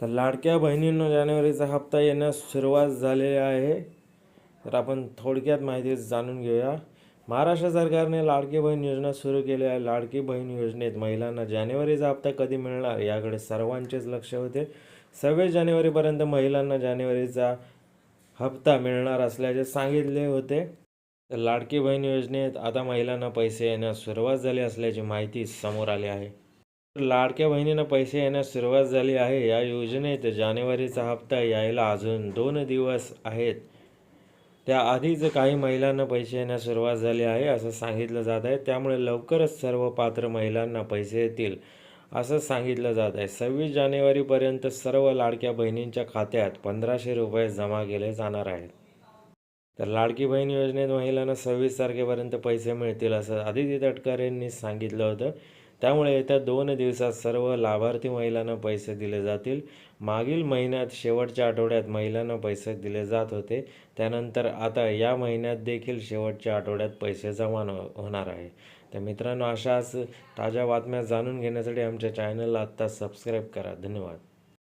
तर लाडक्या बहिणींनो जानेवारीचा हप्ता येण्यास सुरुवात झालेली आहे. तर आपण थोडक्यात माहिती जाणून घेऊया. महाराष्ट्र सरकारने लाडकी बहीण योजना सुरू केली आहे. लाडकी बहीण योजनेत महिलांना जानेवारीचा हप्ता कधी मिळणार याकडे सर्वांचेच लक्ष होते. सव्वीस जानेवारीपर्यंत महिलांना जानेवारीचा हप्ता मिळणार असल्याचे सांगितले होते. तर लाडकी बहीण योजनेत आता महिलांना पैसे येण्यास सुरुवात झाली असल्याची माहिती समोर आली आहे. लाडक्या बहिणींना पैसे येण्यास सुरुवात झाली आहे. या योजनेत जानेवारीचा हप्ता यायला अजून दोन दिवस आहेत. त्याआधीच काही महिलांना पैसे येण्यास सुरुवात झाली आहे असं सांगितलं जात आहे. त्यामुळे लवकरच सर्व पात्र महिलांना पैसे येतील असं सांगितलं जात आहे. सव्वीस जानेवारीपर्यंत सर्व लाडक्या बहिणींच्या खात्यात पंधराशे रुपये जमा केले जाणार आहेत. तर लाडकी बहीण योजनेत महिलांना सव्वीस तारखेपर्यंत पैसे मिळतील असं आदिती तटकर यांनी सांगितलं होतं. त्यामुळे येत्या दोन दिवसात सर्व लाभार्थी महिलांना पैसे दिले जातील. मागील महिन्यात शेवटच्या आठवड्यात महिलांना पैसे दिले जात होते. त्यानंतर आता या महिन्यात देखील शेवटच्या आठवड्यात पैसे जमा होणार आहे. तर मित्रांनो अशाच ताज्या बातम्या जाणून घेण्यासाठी आमच्या चॅनलला आत्ता सबस्क्राईब करा. धन्यवाद.